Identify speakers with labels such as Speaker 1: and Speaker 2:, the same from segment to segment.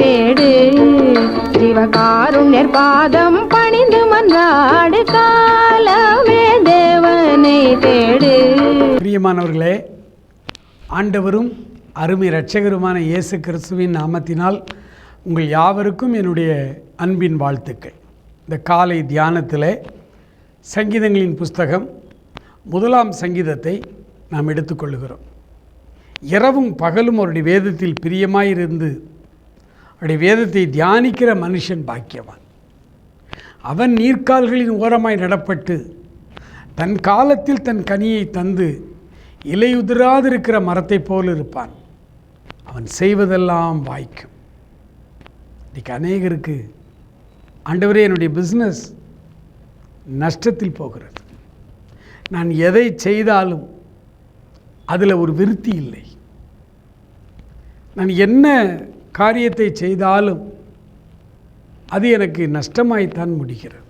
Speaker 1: தேடு. சிவகாருண்யர் பாதம் பணிந்து மன்றாடு காலமே தேவனை தேடு.
Speaker 2: பிரியமானவர்களே ஆண்டவரும் அருமை இரட்சகருமான இயேசு கிறிஸ்துவின் நாமத்தினால் உங்கள் யாவருக்கும் என்னுடைய அன்பின் வாழ்த்துக்கள். இந்த காலை தியானத்தில் சங்கீதங்களின் புஸ்தகம் முதலாம் சங்கீதத்தை நாம் எடுத்துக்கொள்கிறோம் இரவும் பகலும் அவருடைய வேதத்தில் பிரியமாயிருந்து அவருடைய வேதத்தை தியானிக்கிற மனுஷன் பாக்கியவான். அவன் நீர்க்கால்களின் ஓரமாய் நடப்பட்டு தன் காலத்தில் தன் கனியை தந்து இலையுதிராதிருக்கிற மரத்தைப் போல் இருப்பான். அவன் செய்வதெல்லாம் வாய்க்கும். இன்றைக்கி அநேகருக்கு ஆண்டவரே என்னுடைய பிஸ்னஸ் நஷ்டத்தில் போகிறது. நான் எதை செய்தாலும் அதில் ஒரு விருத்தி இல்லை. நான் என்ன காரியத்தை செய்தாலும் அது எனக்கு நஷ்டமாய்த்தான் முடிகிறது.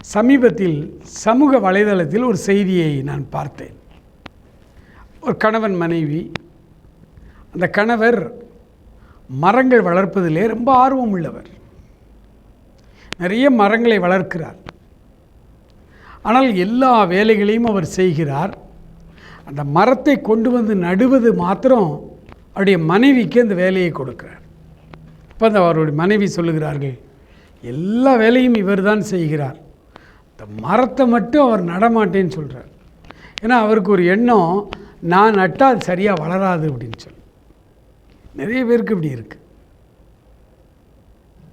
Speaker 2: சமீபத்தில் சமூக வலைதளத்தில் ஒரு செய்தியை நான் பார்த்தேன். ஒரு கணவன் மனைவி அந்த கணவர் மரங்கள் வளர்ப்பதிலே ரொம்ப ஆர்வம் உள்ளவர். நிறைய மரங்களை வளர்க்கிறார். ஆனால் எல்லா வேலைகளையும் அவர் செய்கிறார். அந்த மரத்தை கொண்டு வந்து நடுவது மாத்திரம் அவருடைய மனைவிக்கு அந்த வேலையை கொடுக்குறார். இப்போ அந்த அவருடைய மனைவி சொல்லுகிறார்கள் எல்லா வேலையும் இவர் தான் செய்கிறார். இந்த மரத்தை மட்டும் அவர் நடமாட்டேன்னு சொல்கிறார் ஏன்னா அவருக்கு ஒரு எண்ணம் நான் நட்டால் அது சரியாக வளராது அப்படின்னு சொல்லி. நிறைய பேருக்கு இப்படி இருக்குது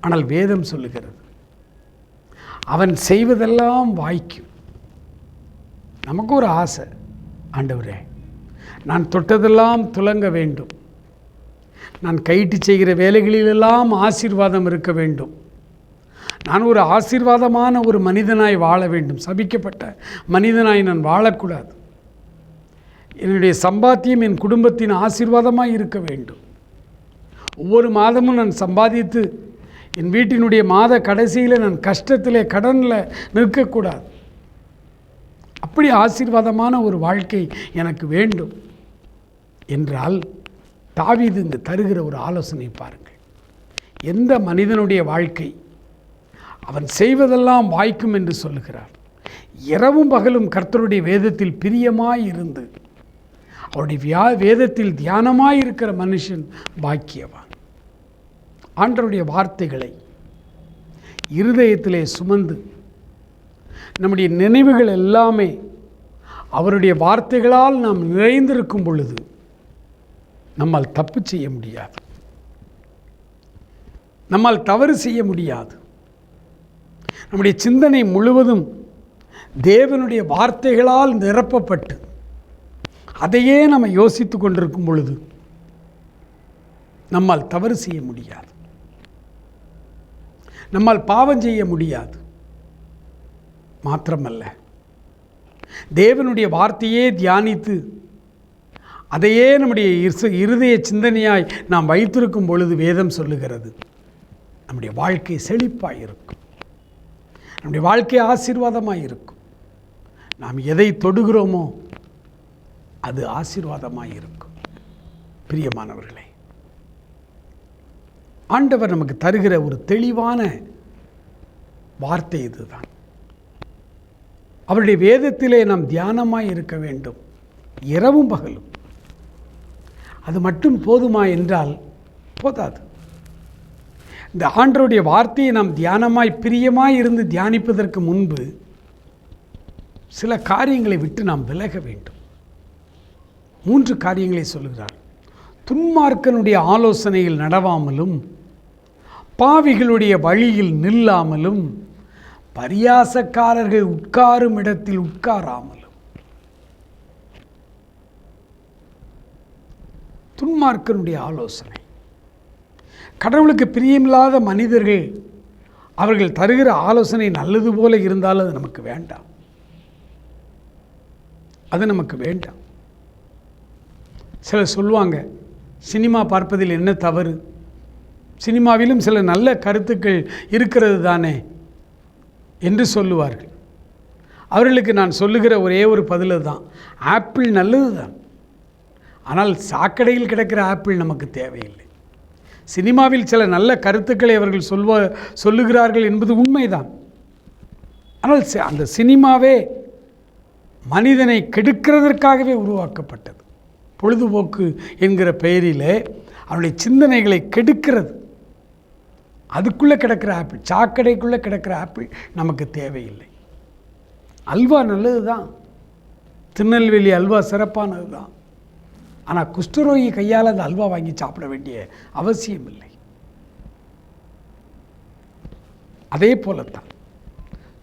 Speaker 2: ஆனால் வேதம் சொல்லுகிறது அவன் செய்வதெல்லாம் வாய்க்கும். நமக்கு ஒரு ஆசை ஆண்டவரே நான் தொட்டதெல்லாம் துலங்க வேண்டும். நான் கைட்டு செய்கிற வேலைகளிலெல்லாம் ஆசீர்வாதம் இருக்க வேண்டும். நான் ஒரு ஆசீர்வாதமான ஒரு மனிதனாய் வாழ வேண்டும். சபிக்கப்பட்ட மனிதனாய் நான் வாழக்கூடாது. என்னுடைய சம்பாத்தியம் என் குடும்பத்தின் ஆசீர்வாதமாக இருக்க வேண்டும். ஒவ்வொரு மாதமும் நான் சம்பாதித்து என் வீட்டினுடைய மாத கடைசியில் நான் கஷ்டத்திலே கடனில் நிற்கக்கூடாது. அப்படி ஆசீர்வாதமான ஒரு வாழ்க்கை எனக்கு வேண்டும். என்றால் தாவீது இங்கு தருகிற ஒரு ஆலோசனை பாருங்கள். எந்த மனிதனுடைய வாழ்க்கை அவன் செய்வதெல்லாம் வாய்க்கும் என்று சொல்லுகிறார். இரவும் பகலும் கர்த்தருடைய வேதத்தில் பிரியமாய் இருந்து அவருடைய வியா வேதத்தில் தியானமாய் இருக்கிற மனுஷன் பாக்கியவான். ஆண்டருடைய வார்த்தைகளை இருதயத்திலே சுமந்து நம்முடைய நினைவுகள் எல்லாமே அவருடைய வார்த்தைகளால் நாம் நிறைந்திருக்கும் பொழுது நம்மால் தப்பு செய்ய முடியாது. நம்மால் தவறு செய்ய முடியாது. நம்முடைய சிந்தனை முழுவதும் தேவனுடைய வார்த்தைகளால் நிரப்பப்பட்டு அதையே நம்ம யோசித்து கொண்டிருக்கும் பொழுது நம்மால் தவறு செய்ய முடியாது. நம்மால் பாவம் செய்ய முடியாது. மாத்திரமல்ல. தேவனுடைய வார்த்தையே தியானித்து அதையே நம்முடைய இசு இருதய சிந்தனையாய் நாம் வைத்திருக்கும் பொழுது வேதம் சொல்லுகிறது. நம்முடைய வாழ்க்கை செழிப்பாக இருக்கும் நம்முடைய வாழ்க்கை ஆசீர்வாதமாக இருக்கும் நாம் எதை தொடுகிறோமோ அது ஆசீர்வாதமாக இருக்கும் பிரியமானவர்களே ஆண்டவர் நமக்கு தருகிற ஒரு தெளிவான வார்த்தை இதுதான். அவருடைய வேதத்திலே நாம் தியானமாக இருக்க வேண்டும். இரவும் பகலும். அது மட்டும் போதுமா என்றால் போதாது. இந்த ஆண்டருடைய வார்த்தையை நாம் தியானமாய் பிரியமாய் இருந்து தியானிப்பதற்கு முன்பு சில காரியங்களை விட்டு நாம் விலக வேண்டும். மூன்று காரியங்களை சொல்கிறார் துன்மார்க்கனுடைய ஆலோசனையில் நடவாமலும் பாவிகளுடைய வழியில் நில்லாமலும் பரியாசக்காரர்கள் உட்காரும் இடத்தில் உட்காராமலும் துன்மார்க்கனுடைய ஆலோசனை. கடவுளுக்கு பிரியமில்லாத மனிதர்கள் அவர்கள் தருகிற ஆலோசனை நல்லது போல இருந்தாலும் அது நமக்கு வேண்டாம். அது நமக்கு வேண்டாம். சிலர் சொல்லுவாங்க சினிமா பார்ப்பதில் என்ன தவறு? சினிமாவிலும் சில நல்ல கருத்துக்கள் இருக்கிறது தானே? என்று சொல்லுவார்கள். அவர்களுக்கு நான் சொல்லுகிற ஒரே ஒரு பதில் தான் ஆப்பிள் நல்லது தான் ஆனால் சாக்கடையில் கிடக்கிற ஆப்பிள் நமக்கு தேவையில்லை. சினிமாவில் சில நல்ல கருத்துக்களை அவர்கள் சொல்வ சொல்லுகிறார்கள் என்பது உண்மைதான். ஆனால் அந்த சினிமாவே மனிதனை கெடுக்கிறதற்காகவே உருவாக்கப்பட்டது. பொழுதுபோக்கு என்கிற பெயரிலே அவனுடைய சிந்தனைகளை கெடுக்கிறது. அதுக்குள்ளே கிடக்கிற ஆப்பிள் சாக்கடைக்குள்ளே கிடக்கிற ஆப்பிள் நமக்கு தேவையில்லை. அல்வா நல்லது தான் திருநெல்வேலி அல்வா சிறப்பானது தான் ஆனால் குஷ்டரோகி கையால் அந்த அல்வா வாங்கி சாப்பிட வேண்டிய அவசியம் இல்லை. அதே போலத்தான்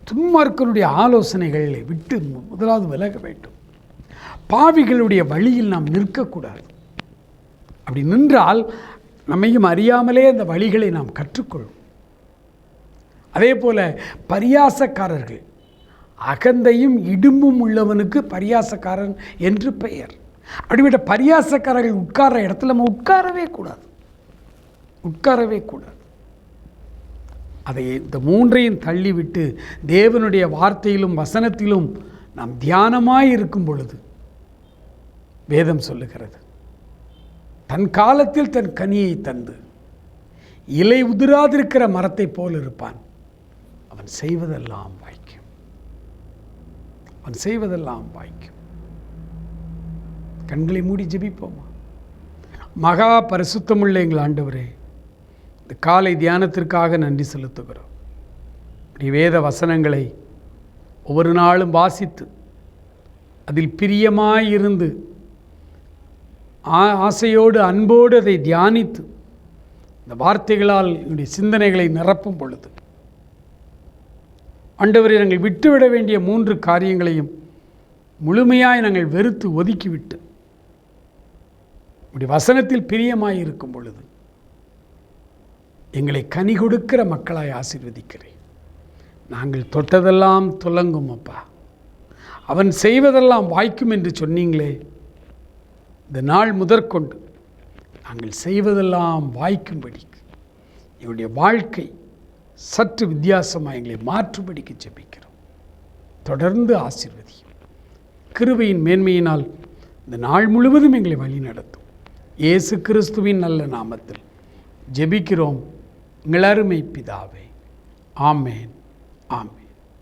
Speaker 2: துன்மார்க்கனுடைய ஆலோசனைகளை விட்டு முதலாவது விலக வேண்டும். பாவிகளுடைய வழியில் நாம் நிற்கக்கூடாது. அப்படி நின்றால் நம்மையும் அறியாமலே அந்த வழிகளை நாம் கற்றுக்கொள்வோம். அதே போல பரியாசக்காரர்கள் அகந்தையும் இடும்பும் உள்ளவனுக்கு பரியாசக்காரன் என்று பெயர். அப்படிப்பட்ட பரியாசக்காரர்கள் உட்கார்ற இடத்துல நம்ம உட்காரவே கூடாது. உட்காரவே கூடாது. அதை இந்த மூன்றையும் தள்ளிவிட்டு தேவனுடைய வார்த்தையிலும் வசனத்திலும் நாம் தியானமாய் இருக்கும் பொழுது வேதம் சொல்லுகிறது. தன் காலத்தில் தன் கனியை தந்து இலை உதிராதிருக்கிற மரத்தைப் போல் இருப்பான். அவன் செய்வதெல்லாம் வாய்க்கும். அவன் செய்வதெல்லாம் வாய்க்கும். கண்களை மூடி ஜெபிப்போமா. மகா பரிசுத்தமுள்ள எங்கள் ஆண்டவரே இந்த காலை தியானத்திற்காக நன்றி செலுத்துகிறோம். இப்படி வேத வசனங்களை ஒவ்வொரு நாளும் வாசித்து அதில் பிரியமாயிருந்து ஆ- ஆசையோடு அன்போடு அதை தியானித்து இந்த வார்த்தைகளால் என்னுடைய சிந்தனைகளை நிரப்பும் பொழுது. ஆண்டவரை நாங்கள் விட்டுவிட வேண்டிய மூன்று காரியங்களையும் முழுமையாய் நாங்கள் வெறுத்து ஒதுக்கிவிட்டு இப்படி வசனத்தில் பிரியமாய் இருக்கும் பொழுது எங்களை கனி கொடுக்கிற மக்களாய் ஆசீர்வதிக்கிறேன். நாங்கள் தொட்டதெல்லாம் துலங்கும் அப்பா. அவன் செய்வதெல்லாம் வாய்க்கும் என்று சொன்னீங்களே. இந்த நாள் முதற்கொண்டு நாங்கள் செய்வதெல்லாம் வாய்க்கும்படி எங்களுடைய வாழ்க்கை சற்று வித்தியாசமாக எங்களை மாற்றும்படிக்கு ஜெபிக்கிறோம். தொடர்ந்து ஆசிர்வதியும். கிருவையின் மேன்மையினால் இந்த நாள் முழுவதும் எங்களை வழி நடத்தும் இயேசு கிறிஸ்துவின் நல்ல நாமத்தில் ஜெபிக்கிறோம். எங்கள் பிதாவே. ஆமேன். ஆமேன்.